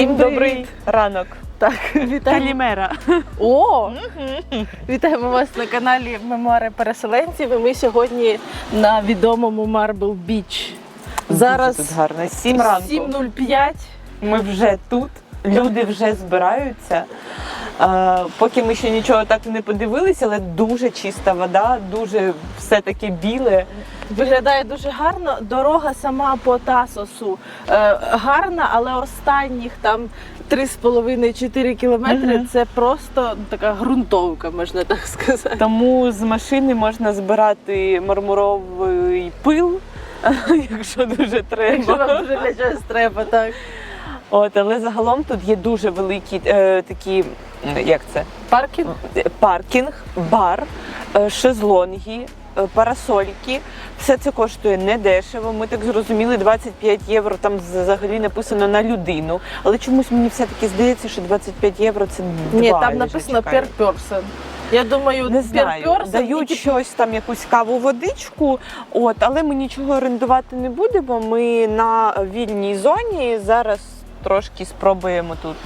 Всім добрий ранок. Так, вітаємо. Калімера. О! Вітаємо вас на каналі Мемуари переселенців. І ми сьогодні на відомому Marble Beach. Зараз тут гарно. Сім ранку. 7.05. Ми вже тут. Люди вже збираються. Поки ми ще нічого так не подивилися, але дуже чиста вода, дуже все таке біле. Виглядає дуже гарно. Дорога сама по Тасосу е, гарна, але останніх там 3,5-4 кілометри Мгм. це просто така ґрунтовка, можна так сказати. Тому з машини можна збирати мармуровий пил, якщо дуже Якщо вам треба. дуже для чогось треба, так. От, але загалом тут є дуже великі е, такі, як це? Паркінг. паркінг, бар, е, шезлонги, е, парасольки. Все це коштує недешево. Ми так зрозуміли, 25 євро там взагалі написано на людину. Але чомусь мені все-таки здається, що 25 євро це два. Ні, там написано per person. Я думаю, Не знаю, person дають і, щось там, якусь каву, водичку. От, але ми нічого орендувати не будемо. Ми на вільній зоні зараз трошки спробуємо тут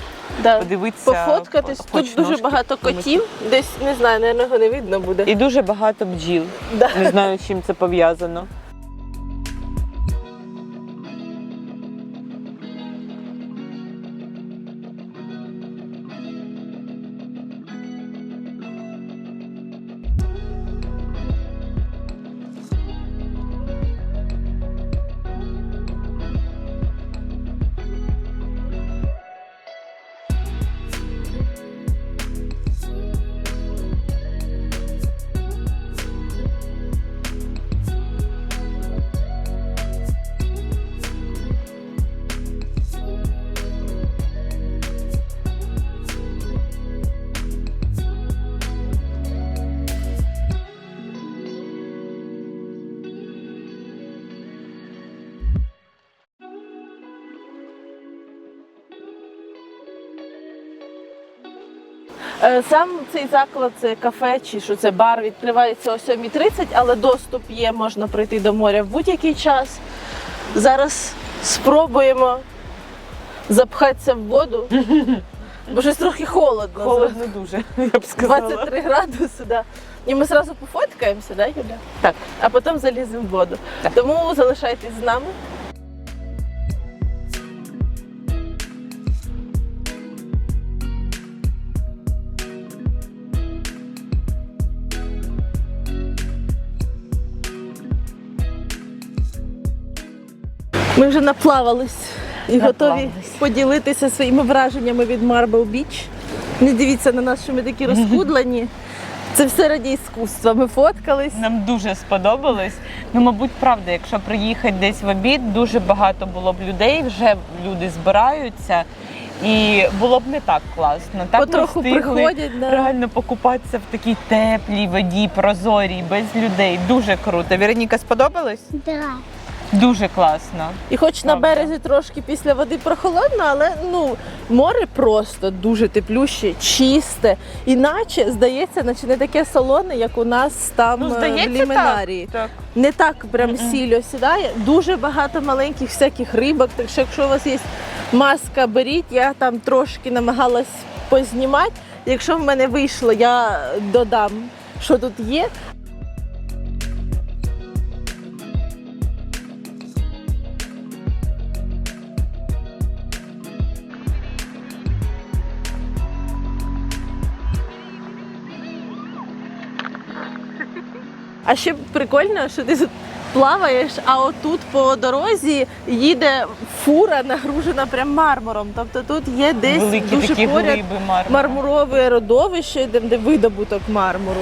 да, подивитися. пофоткатись. Тут дуже багато котів. Десь не знаю, наверное, його не видно буде. І дуже багато бджіл. Да. Не знаю, з чим це пов'язано. Сам цей заклад, це кафе чи що це бар, відкривається о 7.30, але доступ є, можна прийти до моря в будь-який час. Зараз спробуємо запхатися в воду, бо щось трохи холодно. Холодно дуже, я б сказала. 23 градуси, да. І ми зразу пофоткаємося, да, Юля? Так. А потім заліземо в воду. Так. Тому залишайтесь з нами. Ми вже наплавались і готові поділитися своїми враженнями від Marble Beach. Не дивіться на нас, що ми такі розхудлені. Це все раді іскусства. Ми фоткались. Нам дуже сподобалось. Ну, мабуть, правда, якщо приїхати десь в обід, дуже багато було б людей, вже люди збираються. І було б не так класно. Так Потроху встигли приходять. Да. реально покупатися в такій теплій воді, прозорій, без людей. Дуже круто. Вероніка, сподобалось? Да. Дуже класно. І хоч на березі трошки після води прохолодно, але ну море просто дуже теплюще, чисте. Іначе здається, наче не таке солоне, як у нас там Ну, е, в здається, ліменарії. так. Не так прям Мгм. сіль осідає. Дуже багато маленьких всяких рибок. Так що, якщо у вас є маска, беріть. Я там трошки намагалась познімати. Якщо в мене вийшло, я додам, що тут є. А ще прикольно, що ти тут плаваєш, а отут по дорозі їде фура нагружена прям мармуром. Тобто тут є десь Великі дуже такі поряд глиби мармуру. мармурове родовище, де, де видобуток мармуру.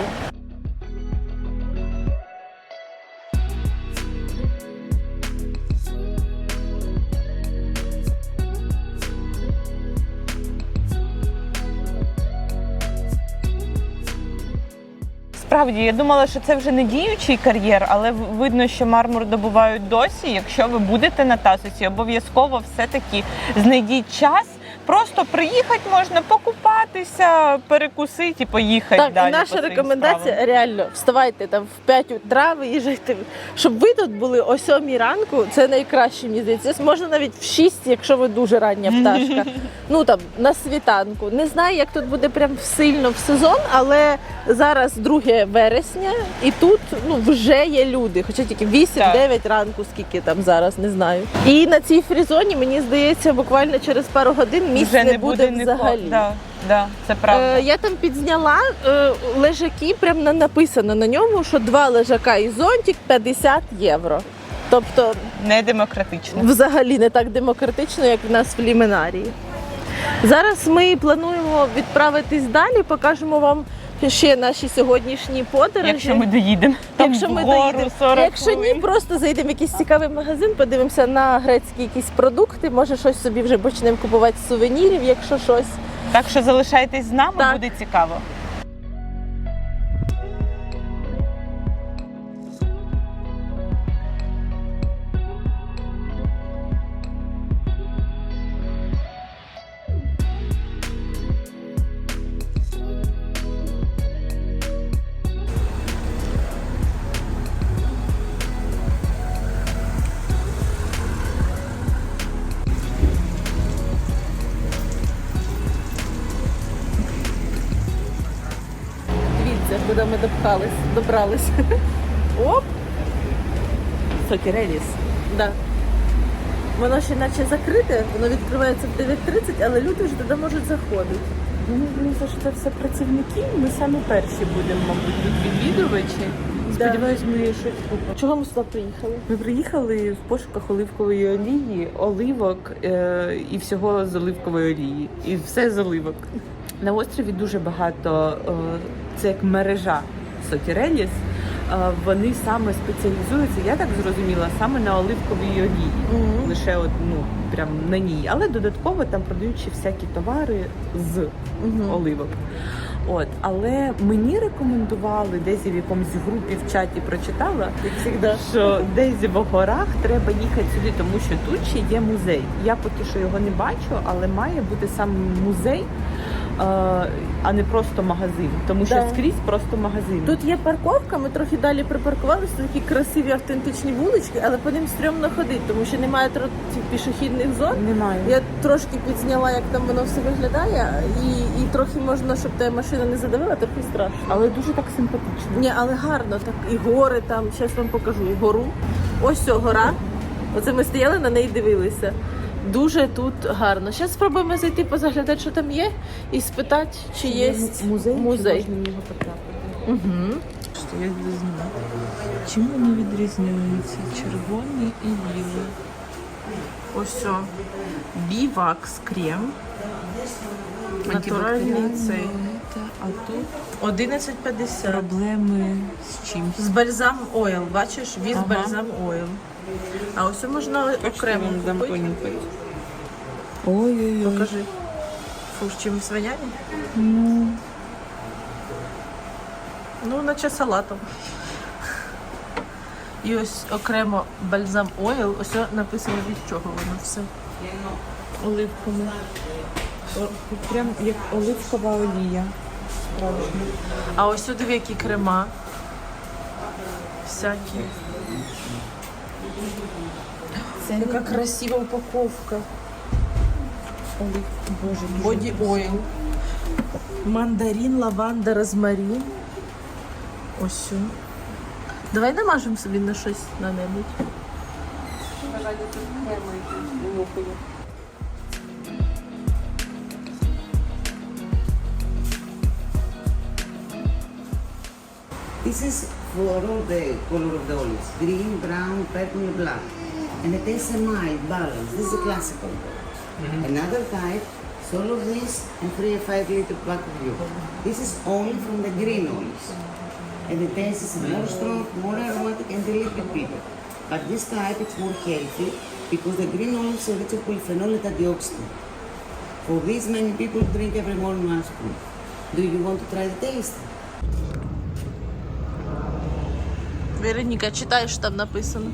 Справді, я думала, що це вже не діючий кар'єр, але видно, що мармур добувають досі. Якщо ви будете на Тасосі, обов'язково все-таки знайдіть час, Просто приїхати можна, покупатися, перекусити і поїхати Так, далі. і наша по рекомендація справам. реально вставайте там в 5 утра, виїжджайте. Щоб ви тут були о 7 ранку, це найкраще мені здається. Можна навіть в 6, якщо ви дуже рання пташка. Ну там на світанку. Не знаю, як тут буде прям сильно в сезон, але зараз 2 вересня, і тут ну вже є люди. Хоча тільки 8-9 ранку, скільки там зараз, не знаю. І на цій фрізоні, мені здається, буквально через пару годин місць Вже не буде ніко- взагалі. Да, да, це правда. Е, я там підзняла е, лежаки, прям на- написано на ньому, що два лежака і зонтик 50 євро. Тобто, Не демократично. взагалі не так демократично, як в нас в лімінарії. Зараз ми плануємо відправитись далі, покажемо вам ще наші сьогоднішні подорожі. Якщо ми доїдемо. Там Якщо ми доїдемо. 40 Якщо ні, просто зайдемо в якийсь цікавий магазин, подивимося на грецькі якісь продукти. Може, щось собі вже почнемо купувати з сувенірів, якщо щось. Так що залишайтесь з нами, Так. буде цікаво. Куди добрались. Оп! Сокереліс. Да. Воно ще наче закрите, воно відкривається в 9.30, але люди вже туди можуть заходити. Мені здається, що це все працівники. Ми самі перші будемо, мабуть, тут відвідувачі. Да. Сподіваюсь, ми щось купимо. Чого ми сюди приїхали? Ми приїхали в пошуках оливкової олії, оливок е, і всього з оливкової олії. І все з оливок. На острові дуже багато, е, це як мережа Сокіреліс. Е, вони саме спеціалізуються, я так зрозуміла, саме на оливковій олії. Мгм. Лише от, ну, прям на ній. Але додатково там продають ще всякі товари з Мгм. оливок. От, але мені рекомендували десь в якомусь групі в чаті прочитала, Як що десь в горах треба їхати сюди, тому що тут ще є музей. Я поки що його не бачу, але має бути сам музей, а не просто магазин. Тому що Да. скрізь просто магазин. Тут є парковка, ми трохи далі припаркувалися, такі красиві автентичні вулички, але по ним стрьомно ходити, тому що немає пішохідних зон. немає. Я трошки підзняла, як там воно все виглядає, і, і трохи можна, щоб та машина не задавила, трохи страшно. Але дуже так симпатично. Ні, але гарно, так і гори там. Зараз вам покажу гору. Ось ця гора. Оце ми стояли на неї дивилися. Дуже тут гарно. Зараз спробуємо зайти позаглядати, що там є, і спитати, чи є музей, музей. Чи можна в нього потрапити? Угу. Що я знаю. Чим вони відрізняються? Червоний і білий. Ось о. Бівакс крем. Натуральний цей. А тут 11,50. проблеми з чим? З бальзам ойл, бачиш, віз Ага. бальзам ойл. А ось можна окремо купити. Ой-ой-ой. Покажи. Фу, з чим свиняні? Ну, Ну, наче салатом. І ось окремо бальзам ойл, ось написано від чого воно все. оливкове. О, Прям як оливкова олія. Справжня. А ось сюди які крема. Всякі. Це Яка красива упаковка. олив. Боже, дуже Боді ойл. Мандарин, лаванда, розмарин. Ось. Давай намажемо собі на щось на небудь. This is for all the color of the olives. Green, brown, purple, black. And it is a mild balance. This is a classical. Another type, is all of this and three or five liter pack of yogurt. This is only from the green olives. And the taste is more strong, more aromatic and a little bit bitter. But this type it's more healthy because the green olives are rich of polyphenol and antioxidant. For this many people drink every morning one spoon. Do you want to try the taste? Вероніка, читай, що там написано.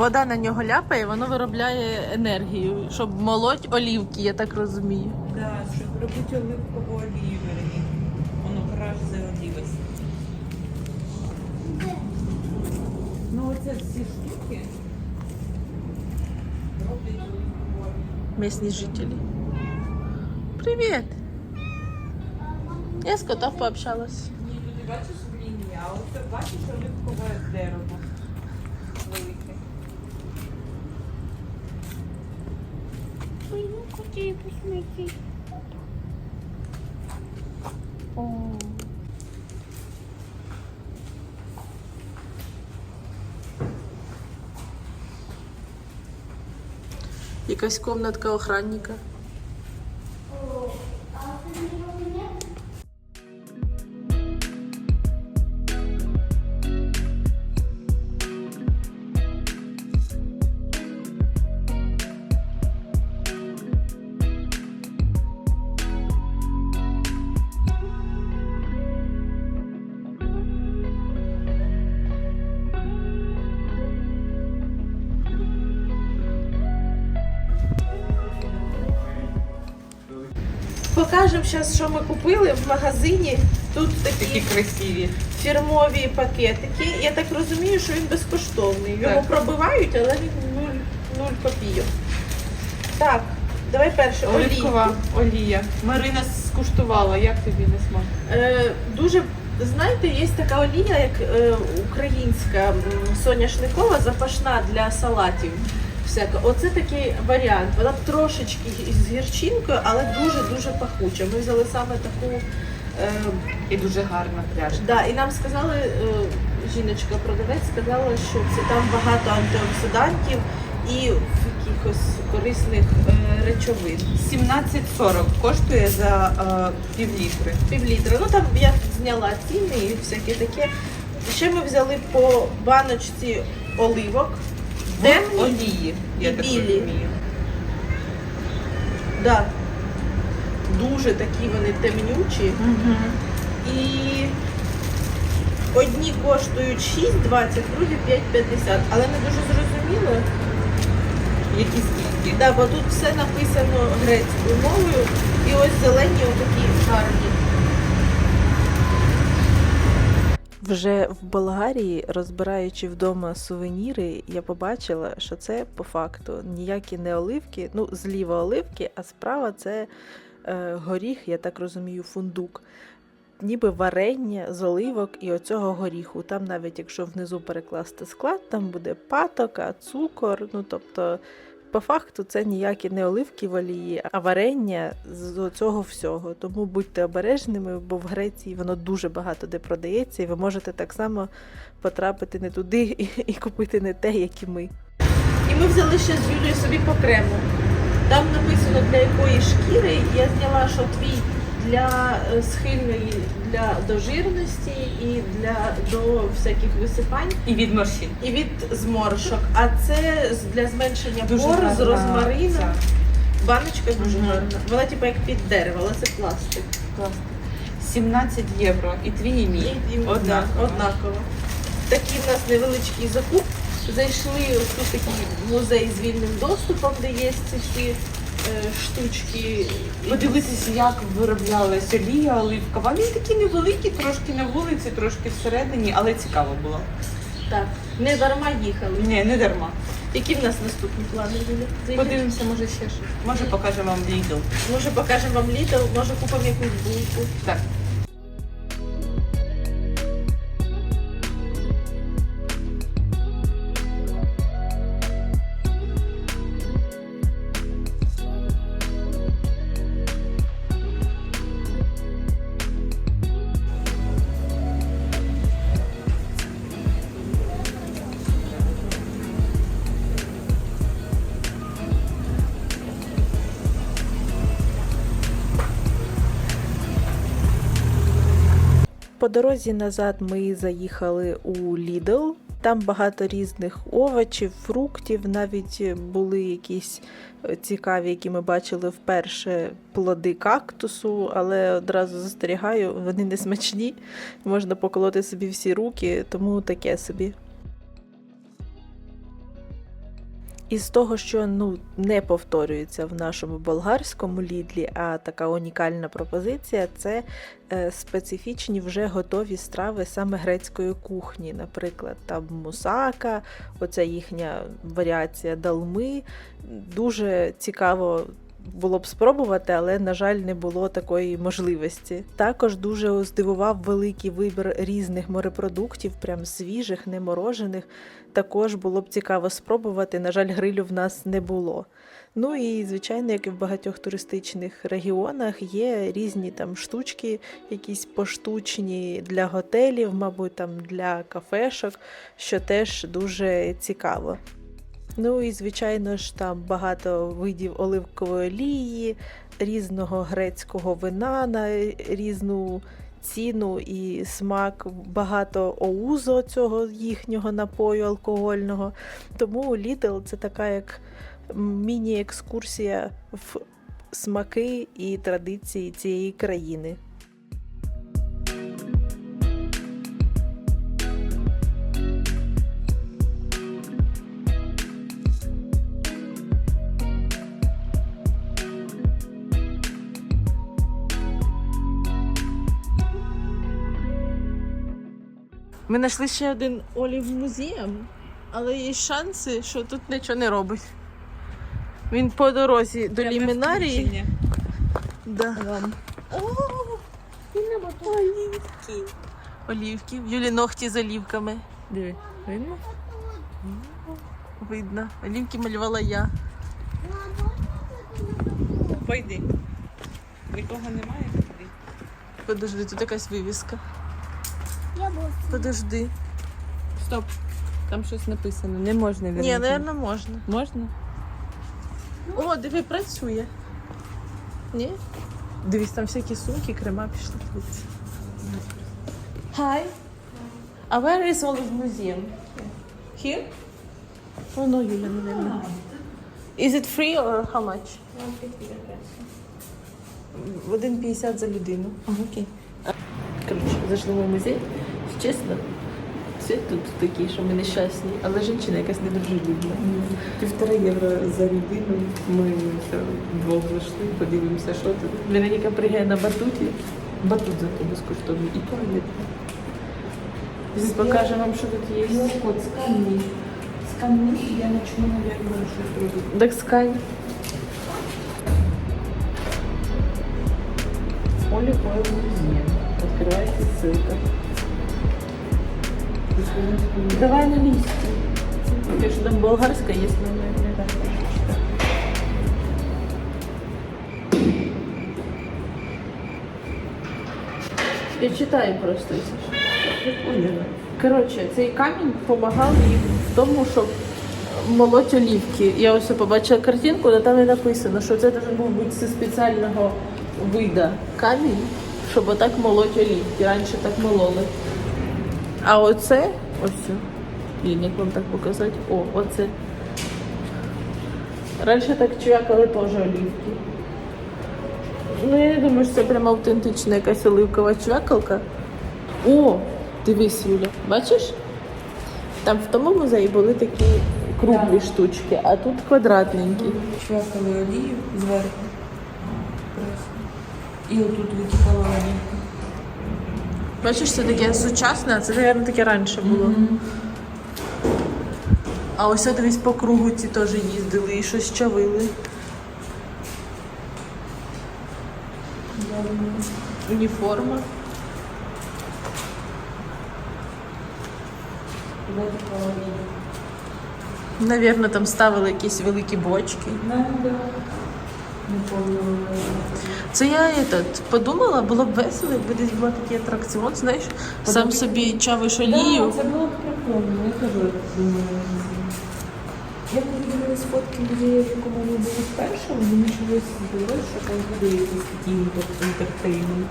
Вода на нього ляпає, воно виробляє енергію, щоб молоть олівки, я так розумію. Да, щоб робити оливкову олію. Воно краще за олівець. Ну оце ці штуки роблять оливкову олію. Місні жителі. Привіт! Я з котом пообщалась. Ні, ну ти бачиш лінії, а от бачиш оливкове дерево. Хотів посмотреть. О, Якась комнатка охранника. Покажемо зараз, що ми купили в магазині. Тут Такі такі красиві. фірмові пакетики. Я так розумію, що він безкоштовний. Його Так. пробивають, але він нуль, нуль копійок. Так, давай перше. Оливкова олійку. олія. Марина скуштувала, як тобі не смак? Е, дуже, знаєте, є така олія, як е, українська соняшникова, запашна для салатів. Всяка. Оце такий варіант. Вона трошечки з гірчинкою, але дуже-дуже пахуча. Ми взяли саме таку. Е, І дуже гарна пряжка. Да, і нам сказали, е, жіночка продавець сказала, що це там багато антиоксидантів і якихось корисних е, речовин. 17,40 коштує за пів літри. Ну там я зняла ціни і всяке таке. Ще ми взяли по баночці оливок. Темні, олії, я так білі. розумію. да. Дуже такі вони темнючі. Угу. І одні коштують 6,20, другі 5,50. Але не дуже зрозуміло. Які скільки? Да, бо тут все написано грецькою мовою. І ось зелені отакі гарні. Вже в Болгарії, розбираючи вдома сувеніри, я побачила, що це по факту ніякі не оливки, ну зліва оливки, а справа це е, горіх, я так розумію, фундук. Ніби варення з оливок і оцього горіху. Там навіть якщо внизу перекласти склад, там буде патока, цукор. Ну тобто, по факту це ніякі не оливки олії, а варення з цього всього. Тому будьте обережними, бо в Греції воно дуже багато де продається, і ви можете так само потрапити не туди і, і купити не те, як і ми. І ми взяли ще з Юлією собі по крему. Там написано для якої шкіри. Я зняла, що твій для е, схильної для до жирності і для до всяких висипань І від морщин. і від зморшок. А це для зменшення Дуже пор з ця. Баночка дуже Мгм. гарна. Вона типу як під дерево, але це пластик. Класно. 17 євро. І твій і мій. І, Однаково. однаково. Такий в нас невеличкий закуп. Зайшли ось тут такий музей з вільним доступом, де є ці всі штучки. Подивитися, як вироблялася олія оливкова. Він такий невеликий, трошки на вулиці, трошки всередині, але цікаво було. Так, не дарма їхали. Ні, не дарма. Які в нас наступні плани були? Подивимося, може ще щось. Може покажемо вам Lidl. Може покажемо вам літо, може купимо якусь булку. Так. По дорозі назад ми заїхали у Лідл. Там багато різних овочів, фруктів, навіть були якісь е, цікаві, які ми бачили вперше плоди кактусу, але одразу застерігаю, вони не смачні. Можна поколоти собі всі руки, тому таке собі. Із того, що ну не повторюється в нашому болгарському лідлі, а така унікальна пропозиція це е, специфічні вже готові страви саме грецької кухні. Наприклад, там мусака, оця їхня варіація далми. Дуже цікаво. Було б спробувати, але на жаль, не було такої можливості. Також дуже здивував великий вибір різних морепродуктів, прям свіжих, неморожених. Також було б цікаво спробувати. На жаль, грилю в нас не було. Ну і звичайно, як і в багатьох туристичних регіонах, є різні там штучки, якісь поштучні для готелів, мабуть, там для кафешок, що теж дуже цікаво. Ну і звичайно ж там багато видів оливкової олії, різного грецького вина на різну ціну і смак, багато оузо цього їхнього напою алкогольного. Тому Lidl це така як міні-екскурсія в смаки і традиції цієї країни. Ми знайшли ще один олів музеєм, але є шанси, що тут нічого не робить. Він по дорозі до лімінарії. Да. Олівки. Олівки. В Юлі ногті з олівками. Диви, видно? Видно. Олівки малювала я. Пойди. Нікого немає? Подожди, тут якась вивіска. Подожди. Стоп. Там щось написано. Не можна Ні, напевно, можна. Можна? О, диви, працює. Ні? Дивись, там всякі сумки, крема пішли. Hi. А where is Olive Museum? Here? Oh, no, Юля, наверное. Is it free or how much? 1,50 за людину. Окей. Коротше, зайшли в музей. Чесно, все тут такі, що ми нещасні, але жінка якась недружелюбна. Півтора євро за людину. Ми все вдвох зайшли, подивимося, що тут. Вероніка пригає на батуті. Батут зато безкоштовний. І туалет. Покаже вам, що тут є. Код сканни. Сканни, я начну, наверное, щось робити. Так скань. Оля Ойл Музеем. Открывается ссылка. Давай на листі. Якщо там болгарська є, але не, так. Я читаю просто. Коротше, цей камінь допомагав їм в тому, щоб молоть олівки. Я ось побачила картинку, але там і написано, що це був бути зі спеціального вида камінь, щоб отак молоть олівки. Раніше так мололи. А оце, ось, блін, як вам так показати? О, оце. Раніше так чвякали теж олівки. Ну, я не думаю, що це прям автентична якась оливкова чвякалка. О, дивись, Юля, бачиш? Там в тому музеї були такі круглі штучки, а тут квадратненькі. Чвякали олію зверху. І отут витікала олія. Бачиш, це таке сучасне, а це, мабуть, таке раніше було. А ось от дивись по кругу ці теж їздили і щось чавили. Уніформа. Навірно, там ставили якісь великі бочки. Це я этот, подумала, було б весело, якби десь був такий атракціон, знаєш, сам собі чавиш олію. Це було б прикольно, я кажу, думаю. Я подивилась фотки музею, в якому ми були вперше, мені чогось здалося, що там буде якийсь такий інтертеймент.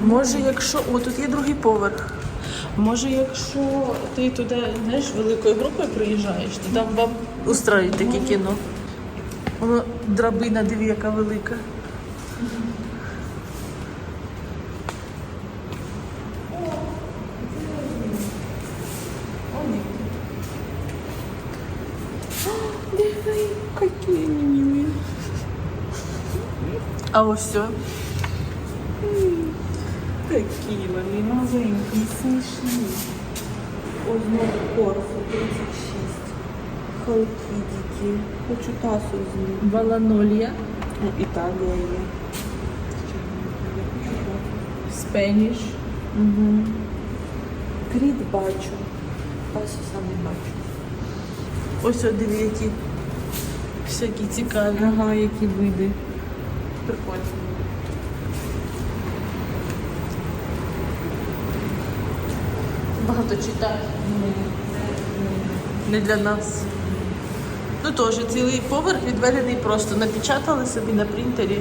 Може, якщо. О, тут є другий поверх. Може, якщо ти туди, знаєш, великою групою приїжджаєш, то там вам устроїть таке кіно. Воно драбина, диви, яка велика. О, диви, А ось все. Такі вони маленькі, смішні. Знову корфу 36. Халкідіки. Хочу тасу з них. Валанолія, Ну, Італія є. Спеніш. Угу. Кріт бачу. Тасу сам не бачу. Ось один які всякі цікаві. Ага, які види. Прикольно. Багато читаю. Не для нас. Ну теж цілий поверх відведений просто. Напечатали собі на принтері.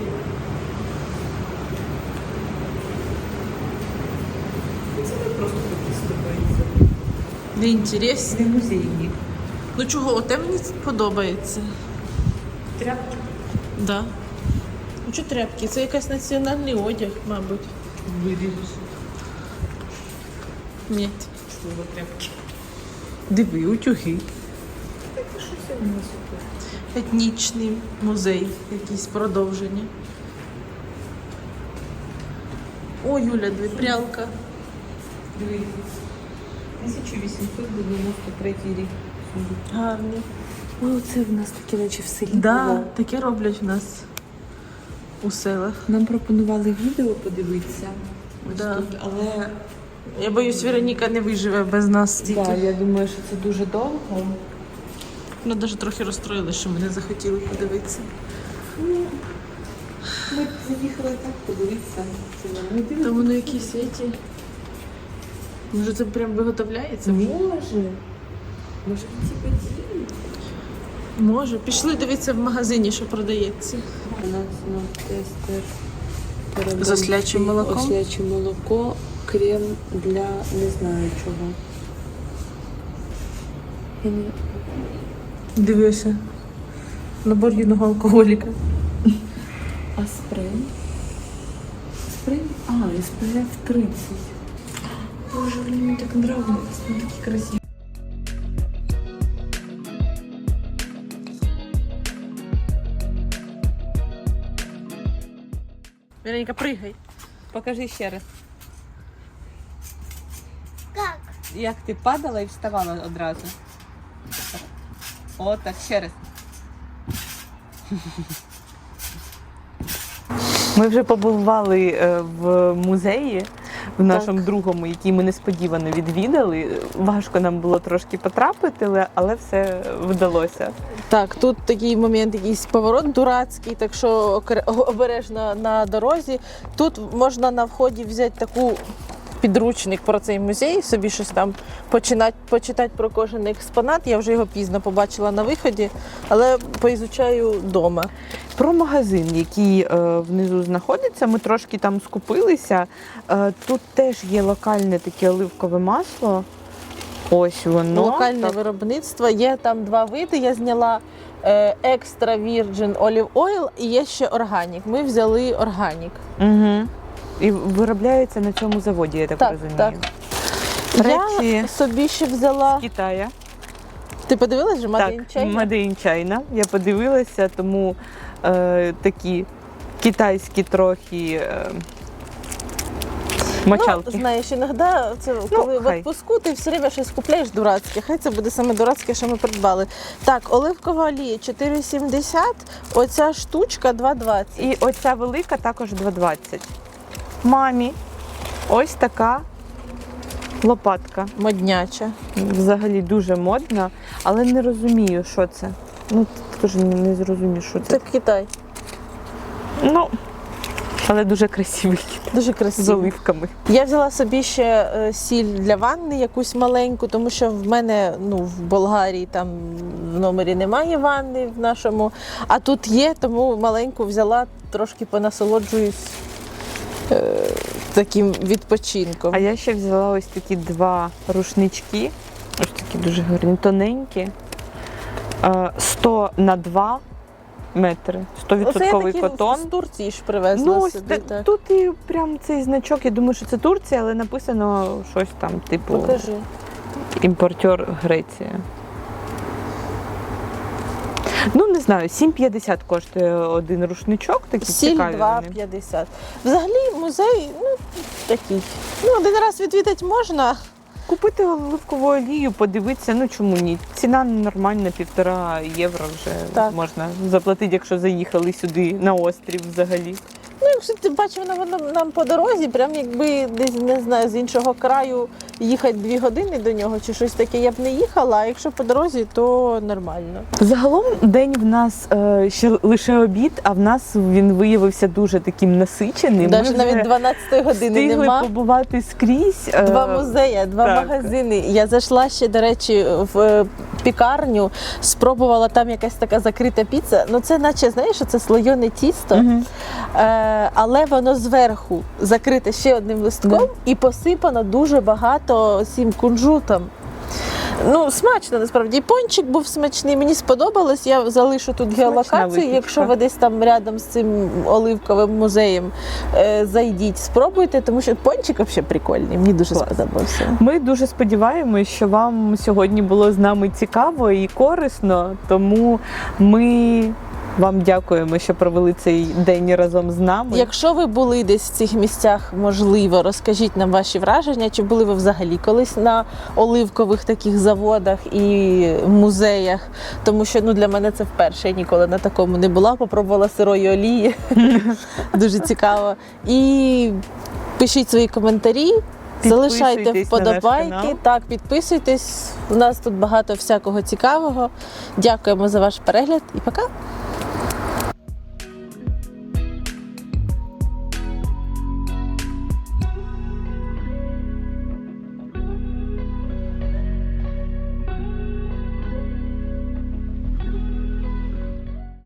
Це не просто такі ступенці. Не інтересні. Це музейні. Ну чого, оте мені подобається. Тряпки. Да. Що тряпки? Це якийсь національний одяг, мабуть. Виріжеш. Ні. Слово тряпки. Диви, утюги. Етнічний музей, якісь продовження. О, Юля, диви, прялка. Дивіться. 1893 рік. Гарний. Ой, це в нас таке наче в селі Да, таке роблять в нас у селах. Нам пропонували відео подивитися. Ось Да. тут, але Я боюсь, Вероніка не виживе без нас стільки. да, я думаю, що це дуже довго. Ми навіть трохи розстроїли, що ми не захотіли подивитися. Ми заїхали так подивитися. Це Там дивимося. воно якісь ці. Може, це прям виготовляється? Може. Може ці події? Може. Пішли дивитися в магазині, що продається. У нас ну, тестер. З ослячим молоком? Осляче молоко, крем для не знаю чого. Я не... Дивися. Набор юного алкоголіка. А спрей? Спрей? А, SPF 30. Боже, мені так нравились, вони такі красиві. Вероніка, пригай. Покажи ще раз. Как? Як ти падала і вставала одразу. О, так, ще раз. Ми вже побували е, в музеї в нашому другому, який ми несподівано відвідали. Важко нам було трошки потрапити, але- але все вдалося. Так, тут такий момент, якийсь поворот дурацький, так що обережно на дорозі. Тут можна на вході взяти таку підручник про цей музей, собі щось там починати почитати про кожен експонат. Я вже його пізно побачила на виході, але поізучаю вдома. Про магазин, який е, внизу знаходиться, ми трошки там скупилися. Е, тут теж є локальне таке оливкове масло. Ось воно. Локальне Так. виробництво. Є там два види. Я зняла е, Extra Virgin Olive Oil і є ще органік. Ми взяли органік. Угу. І виробляється на цьому заводі, я так, Так, розумію. так. Речі Я собі ще взяла. з Китая. Ти подивилась China? Made in China. Я подивилася, тому е, такі китайські трохи е, мочалки. Ну, знаєш, іноді це коли в хай. відпуску ти все время щось купляєш дурацьке. Хай це буде саме дурацьке, що ми придбали. Так, оливкова олія 4,70, оця штучка 2,20. І оця велика також 2,20. Мамі, ось така лопатка. Модняча. Взагалі дуже модна, але не розумію, що це. Ну, теж не, не зрозумію, що це. Це Китай. Ну, але дуже красивий Дуже красивий. з оливками. Я взяла собі ще е, сіль для ванни, якусь маленьку, тому що в мене ну, в Болгарії там в номері немає ванни в нашому, а тут є, тому маленьку взяла, трошки понасолоджуюсь е, таким відпочинком. А я ще взяла ось такі два рушнички. Ось такі дуже гарні, тоненькі. Е, 100 на 2 метри. 100% Оце я такі котон. з Турції ж привезла Ну, та- так. тут і прям цей значок, я думаю, що це Турція, але написано щось там, типу, Покажи. імпортер Греція. Ну не знаю, 7,50 коштує один рушничок, такий Сіль цікаві вони. 2,50. Взагалі музей ну, такий. Ну, один раз відвідати можна. Купити оливкову олію, подивитися, ну чому ні? Ціна нормальна, півтора євро вже Так. можна заплатити, якщо заїхали сюди на острів взагалі. Ну, якщо ти бачив воно воно нам по дорозі, прям якби десь не знаю, з іншого краю їхати дві години до нього чи щось таке, я б не їхала, а якщо по дорозі, то нормально. Загалом день в нас е, ще лише обід, а в нас він виявився дуже таким насиченим. Навіть Ми навіть вже 12 години встигли нема. побувати скрізь. е, Два музеї, два так. магазини. Я зайшла ще, до речі, в е, пікарню, спробувала там якась така закрита піца. Ну це наче знаєш, що це слойоне тісто, е, але воно зверху закрите ще одним листком і посипано дуже багато цим кунжутом. Ну, смачно насправді. І пончик був смачний, мені сподобалось. Я залишу тут геолокацію. випічка. Якщо ви десь там рядом з цим оливковим музеєм е, зайдіть, спробуйте, тому що пончик взагалі прикольний. Мені дуже Клас. сподобався. Ми дуже сподіваємось, що вам сьогодні було з нами цікаво і корисно. Тому ми вам дякуємо, що провели цей день разом з нами. Якщо ви були десь в цих місцях, можливо, розкажіть нам ваші враження, чи були ви взагалі колись на оливкових таких заводах і музеях? Тому що ну для мене це вперше. Я ніколи на такому не була. Попробувала сирої олії. Дуже цікаво. І пишіть свої коментарі. Залишайте вподобайки, так, підписуйтесь. У нас тут багато всякого цікавого. Дякуємо за ваш перегляд і пока!